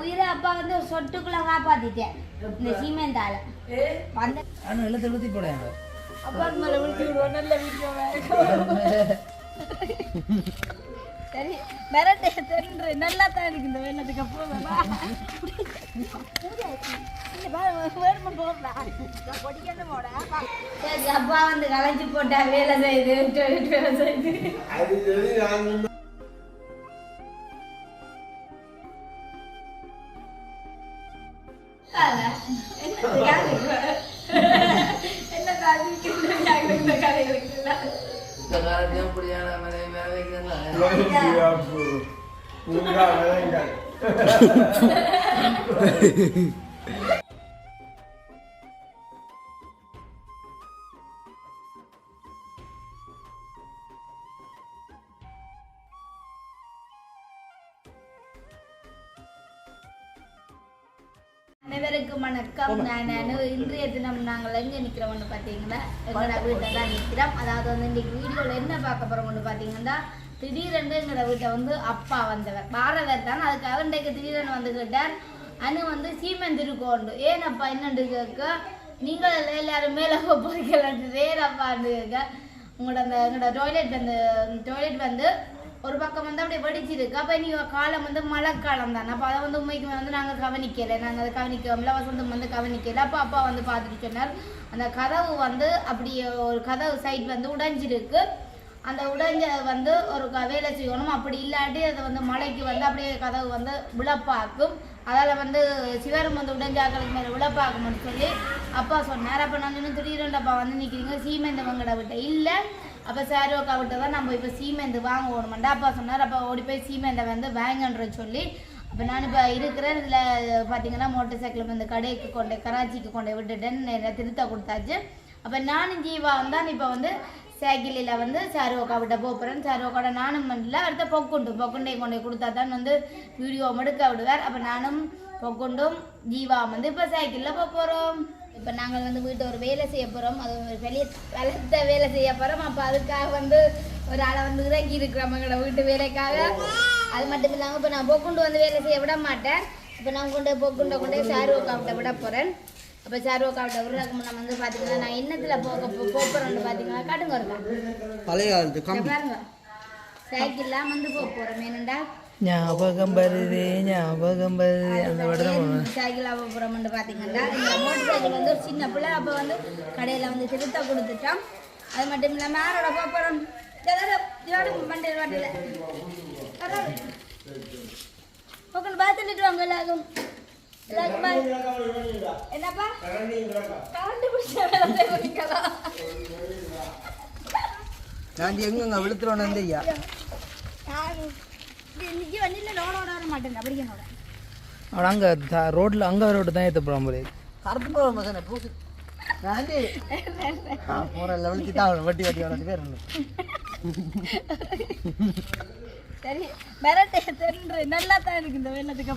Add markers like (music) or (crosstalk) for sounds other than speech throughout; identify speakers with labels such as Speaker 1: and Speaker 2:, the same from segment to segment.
Speaker 1: உயிரை அப்பா வந்து ஒரு சொட்டுக்குள்ள காப்பாத்திட்டேன். இந்த சீமெந்தால. வந்த
Speaker 2: ஆனால் எல்லாம் திருப்பத்தி போடாங்க
Speaker 1: அப்பா மேல விழிச்சு விடுவோம் நல்ல வீடியோ சரி மிரட்டே தெரிஞ்சு நல்லா தான் இருக்கு இந்த வெள்ளத்துக்கு அப்புறம் அப்பா வந்து கலைச்சு போட்டா வேலை செய்யுது வேலை செய்யுது. அனைவருக்கும் வணக்கம். நான் இன்றைய தினம் நாங்கள் எங்கே நிற்கிறோம்னு பார்த்தீங்கன்னா எங்களோட வீட்டில் தான் நிற்கிறோம் அதாவது வந்து இன்றைக்கு வீடியோவில் என்ன பார்க்க போகிறோம்னு பார்த்தீங்கன்னா திடீரென்று எங்களோட வீட்டை வந்து அப்பா வந்தவர். பாரதர் தான். அதுக்காக இன்றைக்கு திடீரென்று வந்து கேட்டார் அனு வந்து சீமன் திருக்கோண்டு. ஏன் அப்பா என்னண்டு கேட்க? நீங்கள் எல்லாரும் மேலே போய்க்கலன்ட்டு வேறு அப்பான்னு கேட்க உங்களோட அந்த எங்களோட டாய்லெட் அந்த டாய்லெட் வந்து ஒரு பக்கம் வந்து அப்படியே வெடிச்சிருக்கு. அப்போ நீ காலம் வந்து மழைக்காலம் தான். அப்போ அதை வந்து உண்மைக்கு வந்து நாங்கள் கவனிக்கலை. நாங்கள் அதை கவனிக்கல வசந்தம் வந்து கவனிக்கல அப்போ அப்பா வந்து பார்த்துட்டு சொன்னார் அந்த கதவு வந்து அப்படியே ஒரு கதவு சைட் வந்து உடைஞ்சிருக்கு. அந்த உடைஞ்ச வந்து ஒரு க- வேலை செய்யணும். அப்படி இல்லாட்டி அதை வந்து மலைக்கு வந்து அப்படியே கதவு வந்து விழப்பாக்கும். அதால் வந்து சிவரும் வந்து உடைஞ்சாக்களுக்கு மேலே விழப்பாக்கும்னு சொல்லி அப்பா சொன்னார். அப்போ நான் இன்னும் திடீரெண்டப்பா வந்து நிற்கிறீங்க சீமேந்தவங்கட விட்ட இல்லை. அப்போ சாரோக்கா விட்ட தான் நம்ம இப்போ சீமெண்ட் வாங்கணுமெண்டா அப்பா சொன்னார். அப்போ ஓடி போய் சீமெண்டை வந்து வாங்கன்ற சொல்லி அப்போ நான் இப்போ இருக்கிறேன். இதில் பார்த்தீங்கன்னா மோட்டர் சைக்கிள் வந்து கடைக்கு கொண்டு கராச்சிக்கு கொண்டு விட்டுட்டேன்னு நேரா திருத்த கொடுத்தாச்சு. அப்போ நானும் ஜீவா தான் இப்போ வந்து சைக்கிளில் வந்து சாரோக்கா விட்ட போகிறேன் சாரோக்காவோட நானும் பண்ணல அடுத்த பொக்குண்டு. பொக்குண்டை கொண்டு போய் கொடுத்தா தான் வந்து வீடியோ மடுக்க விடுவார். அப்போ நானும் பொக்குண்டும் ஜீவா வந்து இப்போ சைக்கிளில் போக போகிறோம் இப்போ நாங்கள் வந்து வீட்டை ஒரு வேலை செய்ய போகிறோம் அது ஒரு வெளிய வளர்த்த வேலை செய்ய போகிறோம் அப்போ அதுக்காக வந்து ஒரு ஆளை வந்து இறக்கி இருக்கிறோம் எங்களோட வீட்டு வேலைக்காக. அது மட்டும் இல்லாமல் இப்போ நான் பொக்குண்டு வந்து வேலை செய்ய விட மாட்டேன். இப்போ நான் கொண்டு போய் பொக்குண்டை கொண்டு போய் சாருவக்காவிட்ட விட போகிறேன் அப்போ சாருவக்காவிட்ட விடுறதுக்கு முன்னே வந்து பார்த்தீங்கன்னா நான் என்னத்தில் போக போகிறோன்னு பார்த்தீங்கன்னா காட்டுங்க இருக்கா
Speaker 2: பழைய காலத்து
Speaker 1: இங்க பாருங்க. சைக்கிள்லாம் வந்து போக போகிறோம் ஏனண்டா
Speaker 2: ஞாபகம் வருது ஞாபகம் வருது. அந்த போகணும்
Speaker 1: சைக்கிள் அப்புறம்னு பார்த்தீங்கன்னா இந்த மோட்டர் சைக்கிள் வந்து ஒரு சின்ன பிள்ளை அப்போ வந்து கடையில் வந்து திருத்த கொடுத்துட்டோம். அது மட்டும் இல்லாமல் யாரோட போகிறோம் வண்டியில் ஓகே பார்த்துட்டு வாங்க எல்லாரும். என்னப்பா
Speaker 2: நான் எங்கங்க விழுத்துறோன்னு வந்து ஐயா அவன் அங்கே ரோட்டில் அங்கே ரோடு தான் ஏற்ற போகிறான் போல கருப்பு போகிற மசான பூசு போகிற லெவலுக்கு தான் வட்டி வட்டி வளர்ந்து பேர்
Speaker 1: சரி மிரட்டே தெரிஞ்சு நல்லா தான் இருக்கு இந்த வெள்ளத்துக்கு.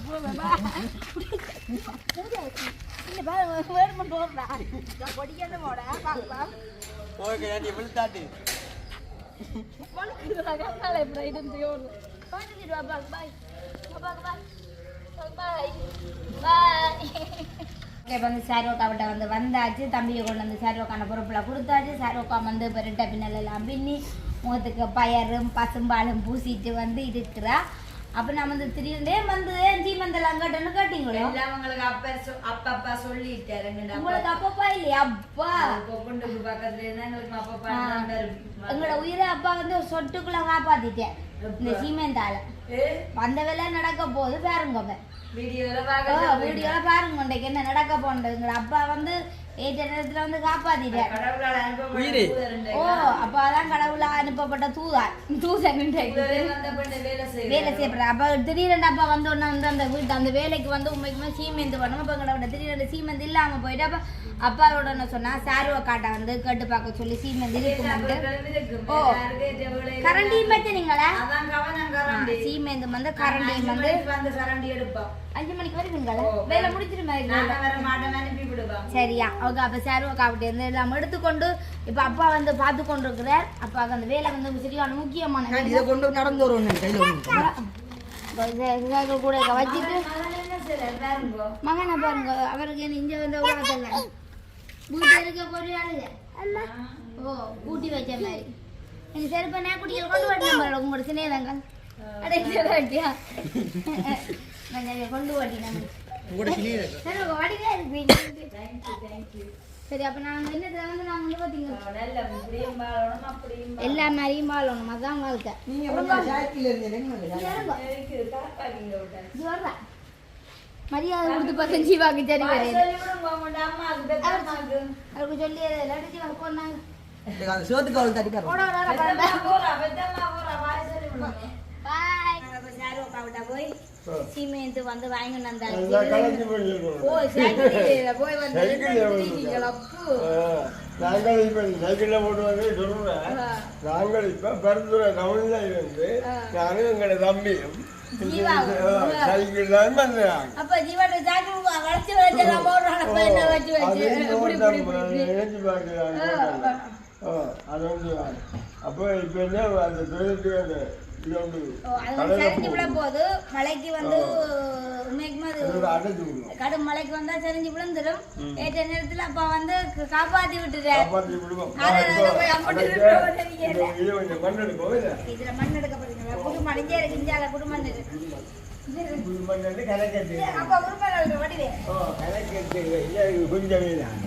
Speaker 1: இப்போ வந்து சாரோக்காவிட்ட வந்து வந்தாச்சு. தம்பியை கொண்டு வந்து சாரோக்கான பொறுப்பில் கொடுத்தாச்சு. சாரோக்கா வந்து இப்போ ரெட்டை பின்னல் எல்லாம் பின்னி முகத்துக்கு பயரும் பசும்பாலும் பூசிட்டு வந்து இருக்கிறா. அப்போ நான் வந்து திடீர்னே வந்து ஜீமந்தெல்லாம் கட்டணும் கட்டிங்களோ?
Speaker 3: எல்லாம் உங்களுக்கு அப்பா அப்பா அப்பா. சொல்லிட்டாரு.
Speaker 1: உங்களுக்கு அப்பப்பா இல்லையா? அப்பா.
Speaker 3: இப்போ கொண்டு பக்கத்துல இருந்தா எங்களுக்கு அப்பா
Speaker 1: ஆ.
Speaker 3: பாடுறாரு.
Speaker 1: எங்களோட உயிரை அப்பா வந்து ஒரு சொட்டுக்குள்ள காப்பாத்திட்டேன். இந்த சீமெந்தால. வந்த வேலை நடக்க போகுது பாருங்க
Speaker 3: வீடியோல
Speaker 1: பாருங்க இன்றைக்கு என்ன நடக்க போனது எங்களோட அப்பா வந்து ஏற்ற நேரத்துல வந்து காப்பாத்திட்டேன் ஓ அப்ப அதான் கடவுளா அனுப்பப்பட்ட.
Speaker 3: தூதரே வந்த பண்ண வேலை
Speaker 1: செய்யப்படுற அப்ப திடீரென்று அப்பா வந்து ஒன்று வந்து அந்த வீட்டு அந்த வேலைக்கு வந்து உண்மைக்குமே சீமெந்து பண்ணணும் அப்போ எங்களோட திடீரென்று சீமெந்து இல்லாம போயிட்டு அப்ப அப்பாவோட என்ன சொன்னா சாருவ காட்டை வந்து கேட்டு பார்க்க சொல்லி சீமெந்து
Speaker 3: இருக்கும்.
Speaker 1: ஓ. கரண்டியும்
Speaker 3: கரண்டி.
Speaker 1: சீமெந்து வந்து கரண்டியும் வந்து
Speaker 3: கரண்டி எடுப்போம்.
Speaker 1: அஞ்சு மணிக்கு வருவீங்களா?
Speaker 3: ஓ.
Speaker 1: வேலை முடிச்சிட்டு மாதிரி. சரியா. அவங்க அப்போ சாருவ காப்பிட்டு இருந்து எல்லாம் எடுத்துக்கொண்டு இப்போ அப்பா வந்து பார்த்து கொண்டு இருக்கிறார் அப்பாவுக்கு அந்த வேலை வந்து சரியான முக்கியமான
Speaker 2: இதை கொண்டு நடந்து வருவோம்
Speaker 1: கூட வச்சுட்டு மகனை பாருங்க. அவருக்கு இங்க வந்து உலகத்தில் வீட்டில் இருக்க ஆளுங்க ஓ கூட்டி வச்ச மாதிரி. எங்க செருப்ப நான் குட்டிகள் கொண்டு வரணும் உங்களோட சின்னதாங்க அடையா சரி அப்ப நாங்க என்ன வந்து நாங்க வந்து பாத்தீங்க எல்லா மாதிரியும் வாழணும் அதான் வாழ்க்கை. மரியாதை கொடுத்து பார்த்தேன் ஜீவாக்கு சரி அவருக்கு சொல்லி ஜீவா போனாங்க
Speaker 2: சோத்துக்கு அவள்
Speaker 1: அக்காவிட்ட போய். சீமெண்ட் வந்து வாங்கிட்டு வந்தாங்க ஓ போய் வந்து.
Speaker 4: நாங்கள் இப்ப சைக்கிளில் போட்டு வந்து சொல்றேன் நாங்கள் இப்ப பெருந்துறை டவுன்ல இருந்து நானும் எங்களோட தம்பியும். சைக்கிள் தான் பண்ணுறாங்க
Speaker 1: அப்ப ஜீவாட்ட சைக்கிள் வளைச்சு வளைச்சு நான் போடுறான் அப்ப என்ன வச்சு வச்சு.
Speaker 4: நினைச்சு பார்க்கிறாங்க. அது வந்து அப்போ இப்ப என்ன அந்த தொழிலுக்கு
Speaker 1: சரிஞ்சு விட போது மலைக்கு வந்து கடும் மலைக்கு வந்தா சரிஞ்சு விழுந்துடும் ஏற்ற நேரத்துல அப்ப வந்து காப்பாத்தி விட்டுட்டார்
Speaker 4: மண்
Speaker 1: இதுல குடும்பம் இருக்கு. இந்தியால குடும்பம் அப்ப குடும்பம் வடிவே.
Speaker 4: கொஞ்சமே தான்.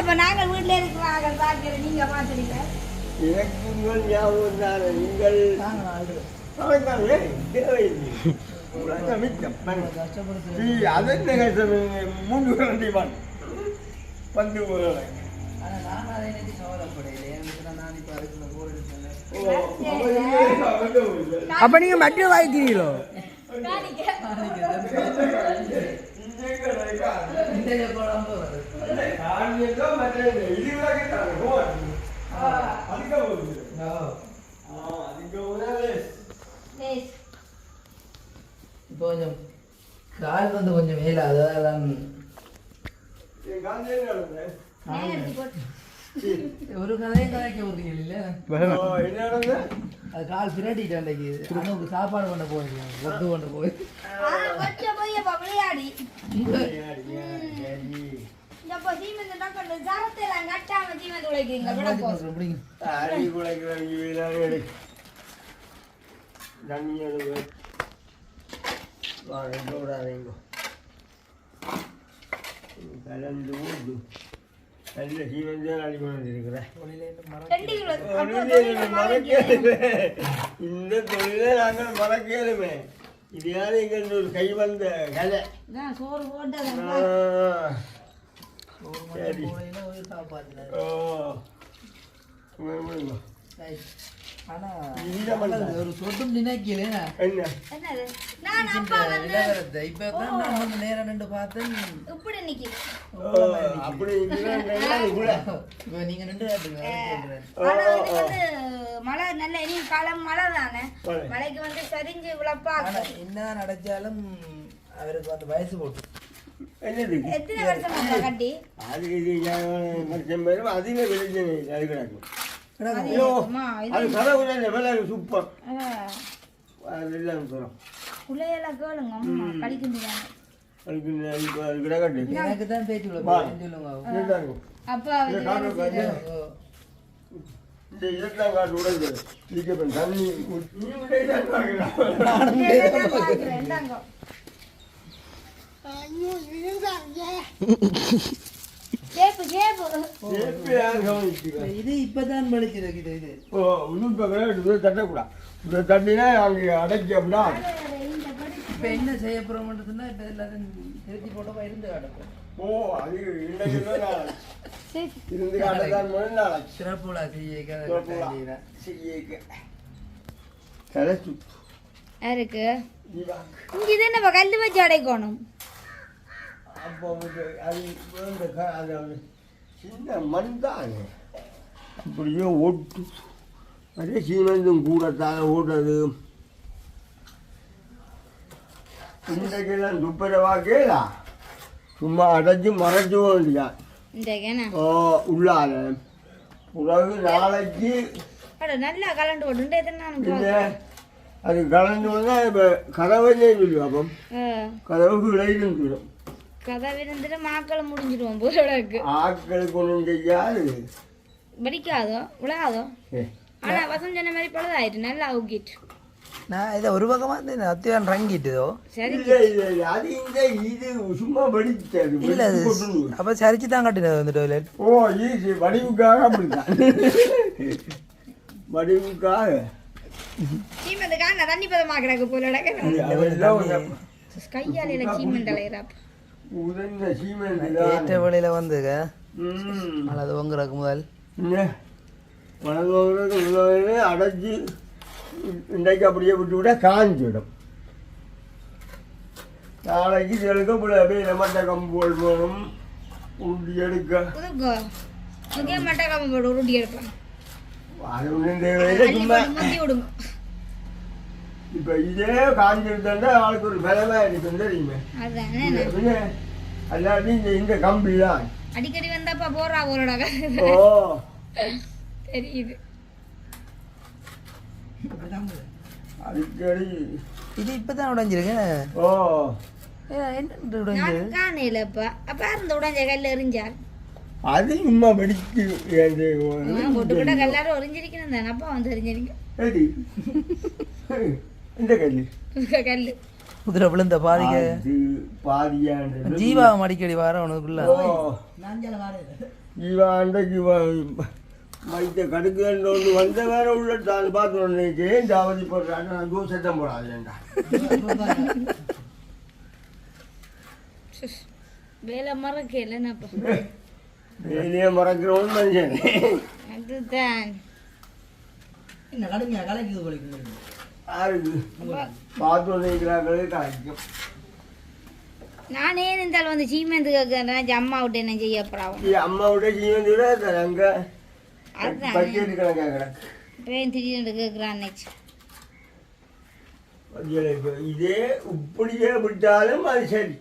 Speaker 1: அப்ப நாங்கள் வீட்டுல இருக்கிறாங்க பாக்குறீங்க?
Speaker 4: எனக்கு உங்கள் ஞாபகம் தானே நீங்கள் அவனுக்காக தேவையில்லை மிச்சம். மண். சீ, அது என்ன கஷ்டம் மூன்று மண் பந்து.
Speaker 2: அப்ப நீங்க மட்டும் வாய்க்கிறீங்களோ. இந்த இப்போ கொஞ்சம் கால் வந்து கொஞ்சம் மேல அதான்? ஒரு கதையும் கதைக்க இல்ல? அது கால் பிரட்டிட்டு அன்றைக்கு அண்ணனுக்கு சாப்பாடு கொண்டு போயிருக்கோம் ஒத்து
Speaker 1: கொஞ்சம் போய் அப்ப விளையாடி
Speaker 4: சரி, சரி.
Speaker 1: அப்ப சீமெண்ட் தான் கொண்டு ஜரத்தை எல்லாம் கட்டாம சீமெண்ட் உழைக்கிறீங்க விட போ
Speaker 2: அப்படிங்க
Speaker 4: அடி குலைக்கிறாங்க வீடாக எடு. தண்ணி எடுங்க வாங்க விடாதீங்க கலந்து ஊடு நல்ல சீவன் அடி கொண்டு வந்துருக்கிறேன்
Speaker 1: ரெண்டு கிலோ அப்போ தொழில மறக்க
Speaker 4: இந்த தொழிலை நாங்கள் மறக்கலுமே இது யாரு எங்கள் ஒரு கை வந்த கலை
Speaker 1: சோறு போட்டு
Speaker 4: சரி.
Speaker 2: ஒரு சொட்டும் நினைக்கல
Speaker 4: என்ன?
Speaker 1: என்னது? நான் அப்பா வந்து
Speaker 2: நிலவரத்தை இப்ப தான் நான் வந்து நேரம் நின்று பார்த்தேன். நீங்க நின்று
Speaker 1: மழை நல்ல இனி காலம் மழை தானே?
Speaker 4: மழை.
Speaker 1: மழைக்கு வந்து சரிஞ்சு விழப்பா
Speaker 2: என்ன நடச்சாலும் அவருக்கு வந்து வயசு போட்டு.
Speaker 4: என்னது
Speaker 1: எத்தனை வருஷம் கட்டி?
Speaker 4: அது இது மனுஷன் பேரும் அதிக வெளிச்சம் இல்லை, அது கிடக்கும்
Speaker 1: அது
Speaker 4: கடவுள லெவல சூப்பர்
Speaker 1: ஆ,
Speaker 4: அது எல்லாம் சொல்லும்
Speaker 1: பிள்ளையெல்லாம் கேளுங்க அம்மா கழிக்கின்றாங்க
Speaker 2: எனக்கு தான் பேச்சு.
Speaker 1: அப்பா
Speaker 4: இந்த உடைஞ்சு இதுக்கு இப்ப தண்ணி
Speaker 2: இது இப்பதான் படிச்சிருக்கு இது
Speaker 4: ஓ இன்னும் இப்ப கிடக்கட்டு, இதை. தட்டக்கூடாது இதை தட்டினா அப்படின்னா
Speaker 2: இப்ப என்ன செய்ய போறோம்னு இப்போ எல்லாரும் இருந்து கிடக்கும்.
Speaker 4: ஓ அது இருந்து
Speaker 1: இங்க இது என்ன கல்லு வச்சு அடைக்கணும்.
Speaker 4: அப்போ அது க- அது சின்ன மண் தான் அப்படியே ஓட்டு. அதே சீமெந்தும் கூடத்தான் ஓடுறது. இன்றைக்கெல்லாம் துப்புரவா கேளா? சும்மா அடைச்சு மறைச்சு வேண்டியா
Speaker 1: இந்த கேன
Speaker 4: ஓ உள்ளால பிறகு நாளைக்கு
Speaker 1: நல்லா கலண்டு போட்டு
Speaker 4: அது கலந்தோன்னா இப்போ கதவையே சொல்லுவோம் அப்போ.
Speaker 1: ஆ.
Speaker 4: கதவுக்கு விளையிலும் சொல்லும்
Speaker 1: கதை விருந்துட்டு மாக்களை முடிஞ்சிருவோம் போலக்கு
Speaker 4: ஆட்களுக்கு ஒன்றும் செய்யாது.
Speaker 1: படிக்காதோ விழாதோ?
Speaker 4: ஏ,
Speaker 1: ஆனா வசந்த் சொன்ன மாதிரி பழுதாயிட்டு நல்லா ஊக்கிட்டு
Speaker 2: நான் இதை ஒரு பக்கமாக அத்தியான் ரங்கிட்டுதோ
Speaker 1: சரி
Speaker 4: அது இந்த இது சும்மா படிச்சது
Speaker 2: இல்லை அது. அப்போ சரிச்சு தான் கட்டினது வந்து டொய்லெட்
Speaker 4: ஓ ஈஸி. வடிவுக்காக அப்படித்தான். வடிவுக்காக.
Speaker 1: சீமெண்ட்டுக்காக தண்ணி பதமாக்குறாங்க போல
Speaker 4: அதெல்லாம் கொஞ்சம்
Speaker 1: கையாலையில சீமெண்ட் அலையிறாப்ப
Speaker 4: உதந்த சீமெண்ட்
Speaker 2: ஏற்ற வழியில் வந்துங்க
Speaker 4: ம்.
Speaker 2: அது உங்கிறக்கு முதல்.
Speaker 4: என்ன வளர்ந்தவங்களுக்கு உள்ளவங்க அடைச்சி இன்றைக்கு அப்படியே விட்டு விட காஞ்சிடும். நாளைக்கு செலுக்க போல அப்படியே லெமட்ட கம்பு போகணும் உருட்டி எடுக்க.
Speaker 1: மட்டை காம போட்டு உருட்டி எடுப்பேன்.
Speaker 4: அது ஒன்றும் தேவையில்லை சும்மா. இப்போ இதே காஞ்சிருந்தா ஆளுக்கு ஒரு பலமாக இருக்கும் தெரியுமே. அல்லாட்டி இந்த இந்த கம்பி தான்
Speaker 1: அடிக்கடி வந்தாப்பா போறா போறடா.
Speaker 4: ஓ.
Speaker 1: தெரியுது.
Speaker 4: அடிக்கடி.
Speaker 2: இது இப்போ தான் உடஞ்சிருக்கு.
Speaker 4: ஓ.
Speaker 2: என்ன
Speaker 1: நான் காணையிலப்பா அப்ப அந்த உடஞ்ச கல்ல
Speaker 4: அது சும்மா வெடிச்சு
Speaker 1: கல்லாரும் தானே. அப்பா வந்து எறிஞ்சிருங்க
Speaker 4: சரி (laughs) இந்த கல்லு.
Speaker 1: கல்லு.
Speaker 2: குதிரை விழுந்த பாதிக்க
Speaker 4: பாதியாண்டு
Speaker 2: ஜீவா அடிக்கடி வர உனக்குள்ள.
Speaker 4: ஓ. ஜீவா மைத்த கடுக்குன்னு ஒன்று வந்த வேற உள்ள தான் பார்த்து ஒன்று ஏன் ஜாவதி போடுறான்னு நான் தூ சத்தம் போடாதுண்டா
Speaker 1: வேலை மறக்க இல்லைன்னாப்பா
Speaker 4: வெளியே மறக்கிறவன் மனுஷன்.
Speaker 1: அதுதான்.
Speaker 4: பார்த்து ஒன்றுக்கிறாங்களே காய்க்கும்
Speaker 1: நானே இருந்தாலும் வந்து சீமெந்து கேட்கறேன் அம்மா விட்டு என்ன செய்ய அப்புறம்
Speaker 4: இது அம்மாவோட ஜீவன் விட அங்கே
Speaker 1: அதுதான்.
Speaker 4: பக்கெட்டு கணக்காகிறேன்
Speaker 1: பேன் திடீர்னு கேட்குறான்
Speaker 4: இதே இப்படியே விட்டாலும் அது சரி.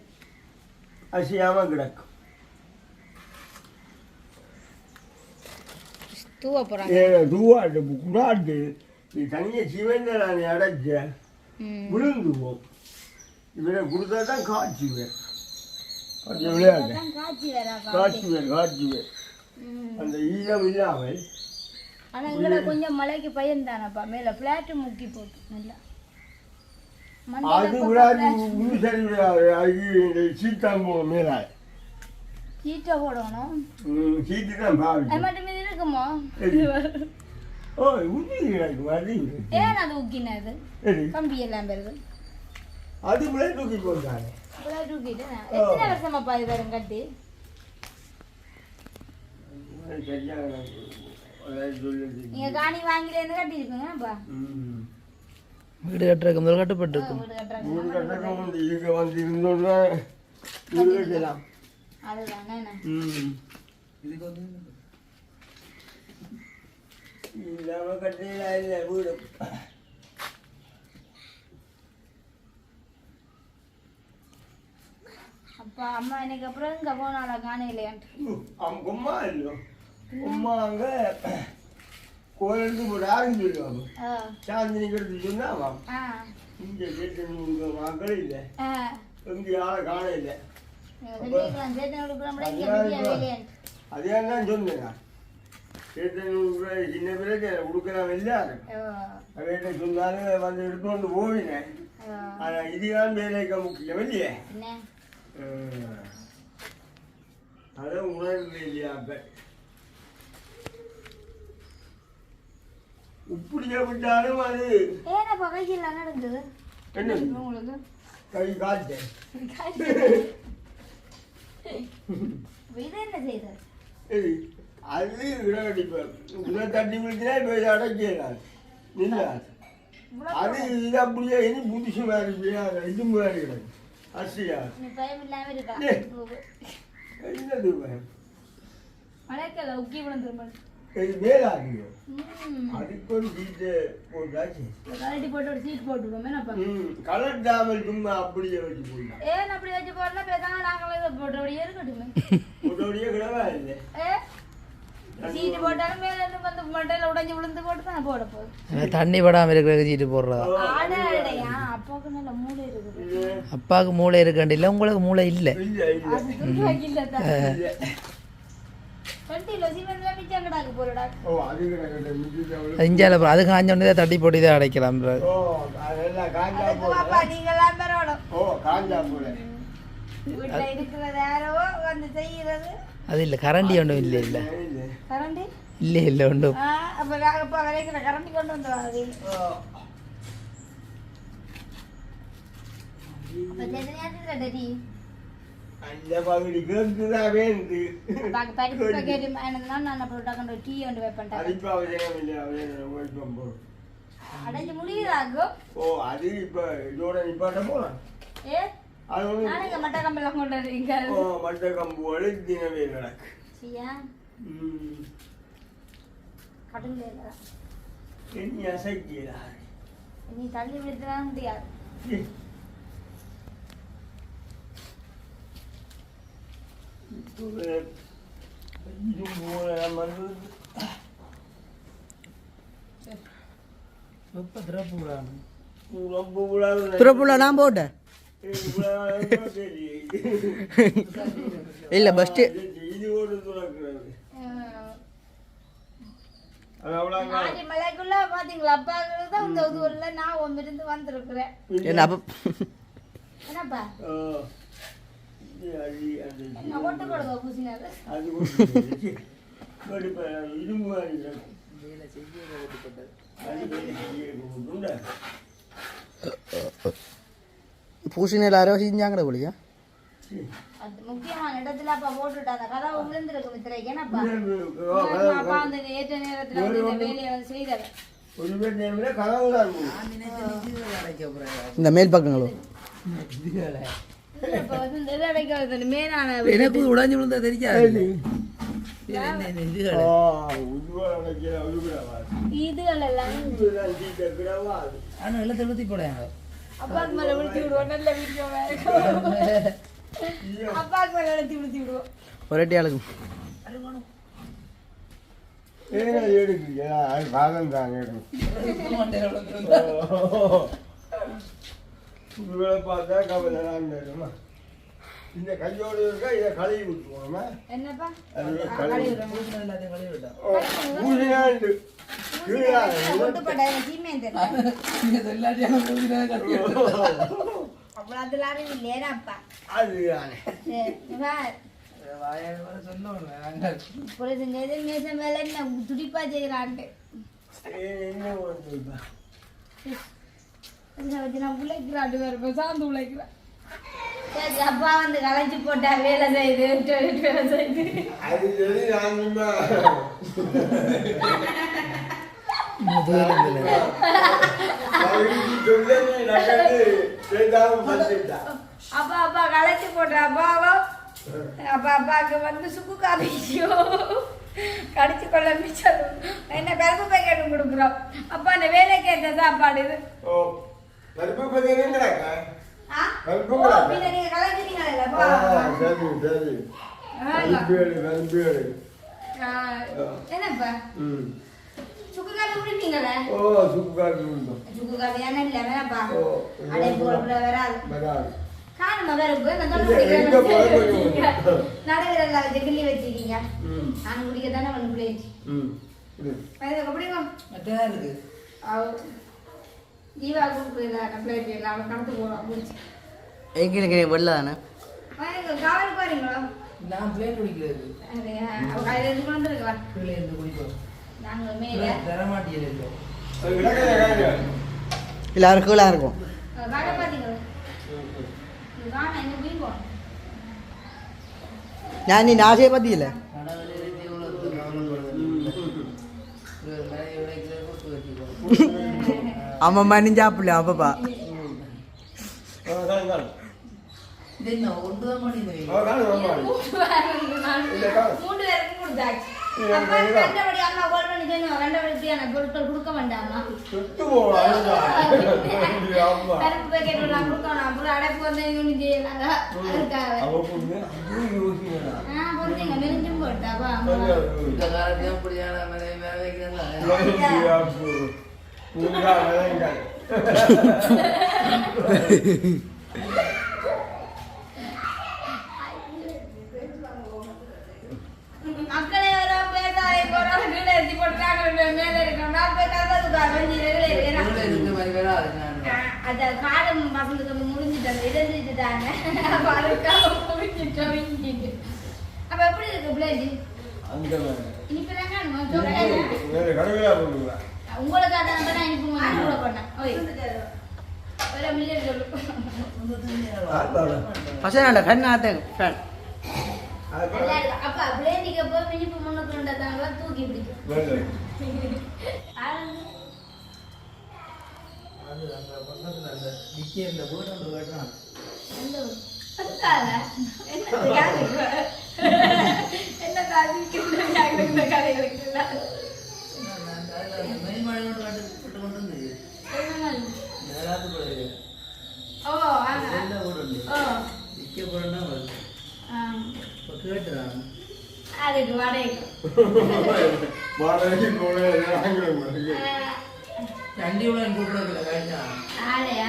Speaker 4: அசையாம கிடக்கும்.
Speaker 1: தூவ போகிறாங்க
Speaker 4: ஏ, தூவாட்டு குடாட்டு இது தனியாக சிவந்த நான் அடைச்ச விழுந்துவோம் இவரை கொடுத்தா தான் காய்ச்சுவேன் கொஞ்சம்
Speaker 1: வரா
Speaker 4: காய்ச்சுவேன் காய்ச்சுவேன் அந்த ஈரம் இல்லாமல்
Speaker 1: ஆனா இங்கட கொஞ்சம் மழைக்கு பயந்தானப்பா மேல பிளாட் முக்கி போட்டு நல்லா.
Speaker 4: அது விடாது உண்ணு சரி விடாது அது இந்த சீத்தாம்பூம் மேலாய்
Speaker 1: சீட்டை போடணும்.
Speaker 4: சீட்டு தான்
Speaker 1: மட்டும் இது இருக்குமோ?
Speaker 4: ஓ உண்ணி கிடக்கும் அது
Speaker 1: ஏன் அது ஊக்கினது
Speaker 4: சரி
Speaker 1: கம்பி எல்லாம் பெருது
Speaker 4: அது முளை தூக்கி போட்டாங்க
Speaker 1: பிளாட் ஊக்கிட்டு எத்தனை வருஷமாப்பா இது வரும் கட்டி?
Speaker 4: சரியா அதாவது சொல்லுது
Speaker 1: நீங்க காணி வாங்கிலேருந்து கட்டியிருப்பீங்கப்பா
Speaker 4: ம்.
Speaker 2: வீடு கட்டுறதுக்கு முதல் கட்டுப்பட்டு இருக்கும்
Speaker 1: வீடு
Speaker 4: கட்டக்கம் வந்து இங்க வந்து இருந்தோம்னா வீடு கட்டலாம்
Speaker 1: அதுதானே
Speaker 4: ம். இல்லாம இல்லை வீடு
Speaker 1: அப்பா அம்மா எனக்கு அப்புறம் இங்க போனால காணையிலையான்ட்டு
Speaker 4: அவங்க அம்மா இல்லை அம்மா அங்க கோயிலுக்கு ஒரு யாரும் சொல்லுவாங்க சாந்தினி கெடுத்து சொன்னா
Speaker 1: ஆ
Speaker 4: இங்க கேட்டு மக்கள் இல்லை எங்க யாரை காண இல்லை அதே தான் சொன்னேன் நான் கேட்டு சின்ன பிள்ளைக்கு கொடுக்குறான் எல்லாரும்
Speaker 1: ஓ
Speaker 4: அவர்கிட்ட சொன்னாலும் வந்து எடுத்துக்கொண்டு போவினேன்
Speaker 1: ஓ
Speaker 4: ஆனால் இதுதான் வேலைக்கு முக்கியம் இல்லையே
Speaker 1: என்ன
Speaker 4: அதை உணர்வு இல்லையா அப்ப இப்படியே விட்டாலும் அது
Speaker 1: ஏன்னா கையில் நடந்தது
Speaker 4: என்ன
Speaker 1: உங்களுக்கு
Speaker 4: கை
Speaker 1: இது என்ன செய்தது
Speaker 4: அது விடக்கடிப்பேன் உள்ள தட்டி விழுத்தினா இப்போ இதை நில்லாது அது இது அப்படியே இனி புதுசு மாதிரி இப்படியா இது
Speaker 1: இருக்கா
Speaker 4: ஏய். என்னது பயம்?
Speaker 1: மழைக்கல உக்கி விழுந்துரும்
Speaker 4: இது மேலாகுங்க
Speaker 1: ம்.
Speaker 4: அதுக்கு ஒரு சீட்டு போட்டாச்சு
Speaker 1: கலட்டி போட்டு ஒரு சீட் போட்டு விடுவோம் என்னப்பா
Speaker 4: ம். கலட்டாமல் சும்மா அப்படியே வச்சு போடலாம்.
Speaker 1: ஏன் அப்படி வச்சு போடலாம் பேசாம நாங்களும் இதை போட்டு அப்படியே இருக்கட்டுமே.
Speaker 4: உடனடியே கிடவா இல்லை.
Speaker 2: தண்ணி படாமல் இருக்கிற சீட்டு போடுறதா?
Speaker 1: அப்பாவுக்கு மூளை
Speaker 2: இருக்காண்டு இல்லை உங்களுக்கு மூளை இல்லை?
Speaker 1: அது
Speaker 2: இஞ்சால காஞ்சோடனே தட்டி போட்டு தான் அடைக்கலாம்
Speaker 4: ஓ அதெல்லாம் காஞ்சா
Speaker 1: அதுக்கு
Speaker 4: போல
Speaker 1: பாப்பா நீங்க எல்லாம் பெறணும்
Speaker 4: ஓ காஞ்சா போல
Speaker 1: வீட்டுல இருக்கிறது யாரோ வந்து செய்யறது
Speaker 2: அது
Speaker 4: அது
Speaker 1: மட்ட கம்பெல்லாம் கொண்டு வருவீங்க
Speaker 4: ஓ மட்ட கம்புகள் தினமே
Speaker 1: இல்ல
Speaker 4: எண்ணி அசைக்கிறார்
Speaker 1: நீ தள்ளி விடுறதுலாம் முடியாது.
Speaker 4: இது போல
Speaker 2: திறப்பு நான் போட்டேன் இல்லை பஸ்ட்டு
Speaker 4: இது ஒரு துறக்கிறது
Speaker 1: மலைக்குள்ள பாத்தீங்களா? அப்பாவுக்கு தான் இந்த ஊர்ல நான் ஒன்று இருந்து வந்திருக்கிறேன்.
Speaker 2: என்ன அப்போ
Speaker 1: என்னப்பா?
Speaker 4: இரும்பு. அது
Speaker 2: பூசினில் யாரோ செஞ்சாங்கடா போலியா?
Speaker 1: அது முக்கியமான இடத்துல அப்பா போட்டுட்டா அந்த கதை விழுந்திருக்கு மித்திரைக்கு
Speaker 4: கதவு,
Speaker 1: அப்பா அந்த ஏற்ற நேரத்துல வந்து இந்த வேலையை வந்து
Speaker 4: இருக்கும்.
Speaker 2: இந்த மேல் பக்கங்களும் எனக்கு உடஞ்சி விழுந்தா தெரியாது.
Speaker 1: இதுகள் எல்லாம்
Speaker 4: தீட்டக்கிறவா அது.
Speaker 1: அப்பாவுக்கு மேல விழுத்தி விடுவோம். நல்ல வீடியோ (laughs) அப்பாவுக்கு மேல விழுத்தி விழுத்தி விடுவோம்.
Speaker 2: ஆளுக்கு. (laughs)
Speaker 4: பார்த்தா கவலை? இந்த கையோடு இருக்கா இதை கழுவி விட்டுருவோமா
Speaker 1: என்னப்பா? கழுவி என்ன துடிப்பா செய்யறான்ட்டு வேறு சார்ந்து உழைக்கிறேன். சரி அப்பா வந்து களைச்சு போட்டா வேலை செய்யுது வேலை செய்யுது.
Speaker 4: அது.
Speaker 1: அப்பா அப்பா களைச்சு போட்ட அப்பாவோ அப்பா. அப்பாவுக்கு வந்து சுக்கு காப்பிச்சோ கடிச்சு கொள்ள மிச்சம். என்ன கருப்பு பேக்கெட் கொடுக்குறோம். அப்பா அந்த வேலைக்கு ஏற்ற சாப்பாடு இது.
Speaker 4: கருப்பு?
Speaker 1: என்னப்பா?
Speaker 4: ம்.
Speaker 1: சுக்கு காப்பி குடிப்பீங்களே
Speaker 4: ஓ,
Speaker 1: இல்லை வேணாப்பா. அடை வராது.
Speaker 4: வராது.
Speaker 1: வேற போய் நான் வச்சு கிள்ளி வச்சிருக்கீங்க. குடிக்க தானே ஒன்று பிளேட்
Speaker 4: ம். இது.
Speaker 1: அப்படிங்க
Speaker 2: இருக்கு.
Speaker 1: அவ ஜீவா கொடுக்குறதா பிளேட் இல்லை அவளை கணக்கு போடுவான் முடிச்சு
Speaker 2: எங்கே வெளில தானே
Speaker 1: காவல் போறீங்களா
Speaker 2: நான் பிளேட் குடிக்கிறது
Speaker 1: அது, அவ கையில இருந்து வந்துருக்கலாம்
Speaker 2: கீழே இருந்து குடிப்போம்
Speaker 1: நாங்கள் மேலே
Speaker 2: தரமாட்டியது இல்லை
Speaker 4: அது கிடக்குது, கிடக்குது.
Speaker 2: எல்லாரும் கீழே இருக்கும்
Speaker 1: கடை பார்த்தீங்களா இது காணா என்ன வீங்கோ
Speaker 2: ഞാൻ നീ നാശയെ പറ്റിയില്ല അമ്മമാനും
Speaker 4: அவன்
Speaker 1: மணிஞ்சாப்புல அப்பப்பா நெஞ்சம் போட்டா அப்ப அம்மா.
Speaker 2: இந்த காலத்துல இப்படியான வேலை வேலை வைக்கிறாங்க
Speaker 1: மக்களே ஒரு பேசாதே, போறாங்க, கீழே எத்தி போட்டுட்டாங்க, மே- மேலே இருக்கணும். நான் போய் கதவுக்கு வெந்நீர் கீழே இருக்கிறேன்.
Speaker 2: உள்ள இருக்கிற மாதிரி வேலை அது
Speaker 1: காலம் பசங்களுக்கு வந்து முடிஞ்சிட்டாங்க இழந்துட்டாங்க அப்ப எப்படி இருக்கு பிளேட்
Speaker 4: அந்த
Speaker 1: இனிப்புதாங்க உங்களுக்கு அதான் தான் இனிப்பு மாதிரி கூட பண்ணேன் ஓய் ஒரு மில்லியன் சொல்லு
Speaker 2: பசங்க கண்ணாத்த ஃபேன்
Speaker 1: நல்லா இருக்கு. அப்பா பிளேண்டிக்கு போய் முன்னுக்கு தூக்கி பிடிக்கும்
Speaker 2: அது?
Speaker 1: என்ன கதை? என்ன கதை? இந்த கதைகளுக்கு எல்லாம்.
Speaker 2: அந்த அதுல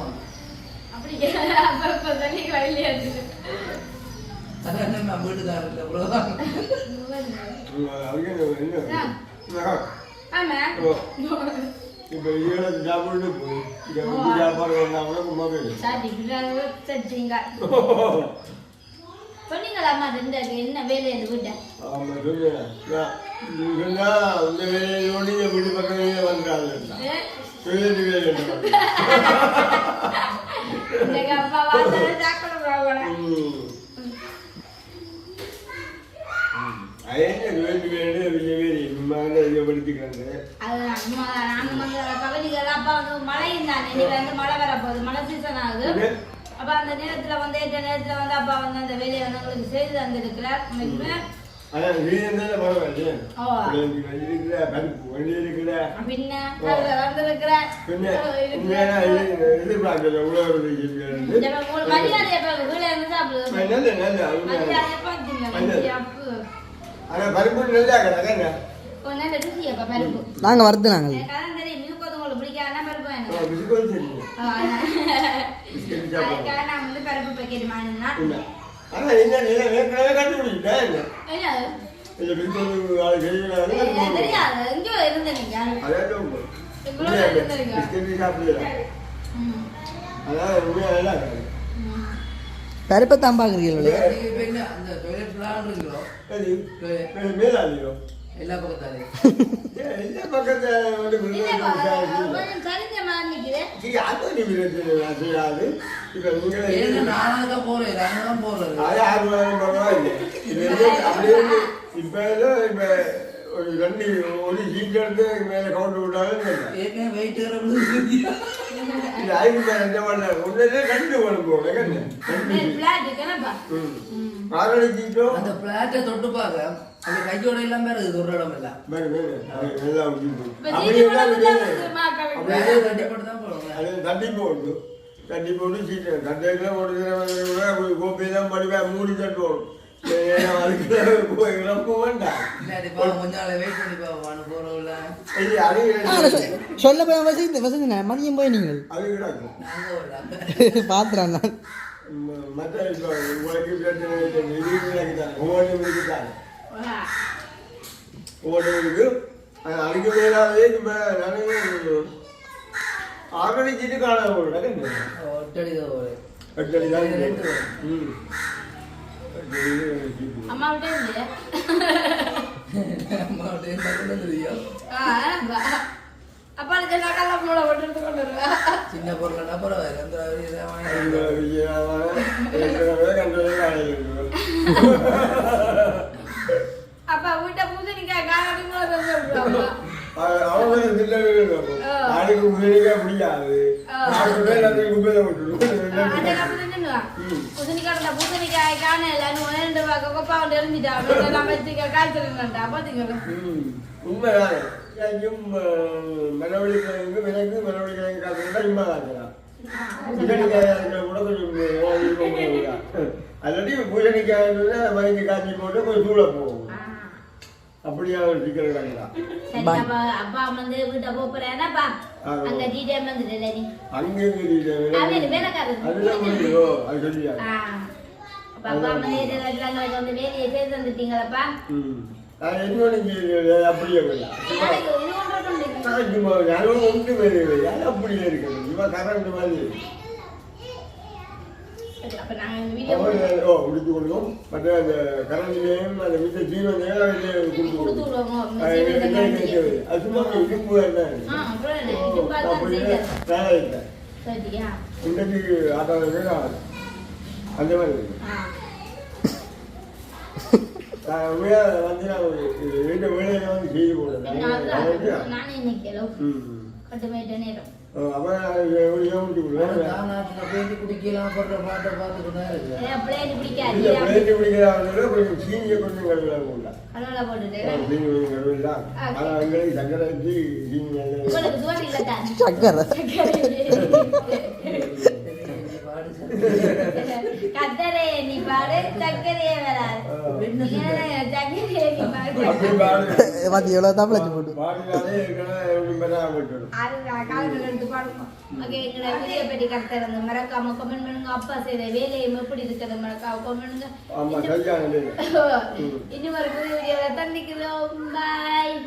Speaker 2: அந்த இப்போ
Speaker 4: ஈழத்து சாப்பிட்டு போய் சாப்பாடு கூட
Speaker 1: ரெண்டு என்ன வேலை இந்த வீட்டை
Speaker 4: வேலையோடு பக்கமே சொல்லிட்டு வேலை
Speaker 1: இன்னைக்கு அப்பா அந்த நேரத்துல வந்து நேரத்துல வந்து அப்பா வந்து அந்த வேலையை வந்து உங்களுக்கு செய்து தந்திருக்கிறார்
Speaker 2: நாங்கள் வருது
Speaker 1: பிடிக்காதுன்னா பருப்பு வேணும்
Speaker 4: பிஸ்கோல் சரிங்க
Speaker 1: ஆ, அதான்.
Speaker 4: பிஸ்கட் சாப்பிடுவோம்
Speaker 1: அதுக்காக நான் வந்து பருப்பு பாக்கெட் வாங்கினா
Speaker 4: உண்மை ஆனால் என்ன நீ ஏற்கனவே இந்த ஆள் செய்யலாம்
Speaker 2: தான் பார்க்குறீங்களே எல்லா பக்கத்தாலே.
Speaker 4: இந்த பக்கத்தை வந்து
Speaker 1: இல்லப்பா, கொஞ்சம் கரிஞ்ச மாதிரி நிக்குது.
Speaker 4: அது பிரச்சனை செய்யாது இப்போ
Speaker 2: ஏன்னா
Speaker 4: நீங்களே
Speaker 2: நானும் தான் போறேன் தான் போறது
Speaker 4: அது ஆறு பரவாயில்லை இது வந்து அப்படியே இப்போ இப்போ ஒரு ரெண்டு ஒரு எடுத்து மேலே கவுண்ட் விட்டாலும்.
Speaker 2: ஏற்கனவே வெயிட்
Speaker 4: இது ஐந்து எந்த பண்ண கொண்டு.
Speaker 1: இது
Speaker 2: அந்த பிளாட்டை தொட்டு பார்க்க அந்த கையோட எல்லாம் ஒரு இடம்
Speaker 4: வேறு. அப்படியே
Speaker 2: தட்டி போட்டு தான்
Speaker 4: அது தட்டி போட்டு தட்டி போட்டு சீட்டு தட்டையில் ஒரு கோப்பை தான் படிப்பேன் மூடி தட்டுவோம் ஏன்னா
Speaker 5: சொல்ல போய் வசதி வசதி மதியம் போய் நீங்கள் பாத்துறேன் நான்
Speaker 4: அதுக்கு மேலாவே இப்போ ஆறடி சீட்டு காண
Speaker 2: ஒட்டடி தான் ஒரு
Speaker 4: எட்டடி தான்
Speaker 2: ரெண்டு
Speaker 4: இருக்கு.
Speaker 2: வரும்.
Speaker 4: ம் எட்டடி தான் சீட்டு.
Speaker 1: அம்மா விட்டே இருந்து.
Speaker 2: அம்மாவோட என்ன தெரியும்
Speaker 1: ஆ, வா. அப்பா சொன்னா கல்ல மூளை போட்டு கொண்டு வருவா.
Speaker 2: சின்ன பொருள்னா பரவாயில்ல அந்த
Speaker 1: அப்பா வீட்டை பூசணிக்காய் காணாடி மூளை
Speaker 4: திட்டவே இருக்கும். ஆளுக்கு உதவிக்கே முடியாது. நாலு பேர் அதை குப்பையில உண்மைதான். ஐயும் மரவள்ளி கிழங்கு விலங்கு மரவள்ளி கிழங்கு காத்துக்கிட்டா இம்மா காய்ச்சலாம் பூசணிக்காய் கூட கொஞ்சம் அல்லாட்டி பூசணிக்காய் மயங்கி காய்ச்சி போட்டு கொஞ்சம் சூழ போகும் அப்படியா ஒரு கிடக்குதான்
Speaker 1: சரி அப்ப வந்து வீட்டை போறேன்னாப்பா அங்க டீடைல் வந்துட்டு நீ?
Speaker 4: அங்கே
Speaker 1: அவன் வேலைக்காரர்.
Speaker 4: அதுதான் முடியுதோ அது சொல்லியா?
Speaker 1: ஆ. அப்ப அப்பா வந்து எங்களுக்கு வந்து வேலையை செய்து தந்துட்டீங்களப்பா
Speaker 4: ம். நான் என்ன வேணும் அப்படியே சும்மா யாரும் ஒன்று அது இருக்குது சும்மா கரண்ட் மாதிரி.
Speaker 1: சரி, அப்ப நாங்க இந்த வீடியோ
Speaker 4: அவர்கள் ஓ முடித்து கொடுக்கும். மற்ற அந்த கரண்டிலையும் அந்த மித்த ஜீவனையும் கொடுத்து
Speaker 1: கொடுத்து
Speaker 4: கொடுக்கும்.
Speaker 1: விடுவோம்
Speaker 4: அது சும்மா இடுப்பு. வேலை இல்லை.
Speaker 1: சரியா?
Speaker 4: இன்னைக்கு ஆட்டாளர்கள் அந்த மாதிரி. இருக்கு.
Speaker 1: ஆ.
Speaker 4: நான் உண்மையாக வந்து நான் வீட்டு செய்து போடுறேன் ம்
Speaker 2: குடிக்கலாம் போடுற பாட்டை பார்த்துட்டு தான் இருக்கு
Speaker 1: ஏ, அப்படியே இது பிடிக்காது
Speaker 4: இந்த பிளேட்டு பிடிக்கிறாங்க கொஞ்சம் சீனியை கொஞ்சம் கழுவில போடலாம்
Speaker 1: கடவுளை போட்டுட்டு
Speaker 4: சீனி கொஞ்சம் கழுவிடலாம் ஆனால் எங்களுக்கு சக்கரை வச்சு சீனி எல்லாம்
Speaker 1: உங்களுக்கு தோல் இல்லை தான்
Speaker 5: சக்கரை
Speaker 1: கத்தரே நீ பாடு சக்கரையே வராது. சக்கரையே நீ பாடு.
Speaker 5: பாத்தி எவ்வளோ தான் பிழைச்சி போட்டு.
Speaker 1: மறக்காம கமெண்ட் பண்ணுங்க. அப்பா செய்த வேலையும் எப்படி இருக்கிறது மறக்காம கமெண்ட் பண்ணுங்க. இன்னும் ஒரு புதிய வீடியோவில் சந்திக்கிறோம். பாய்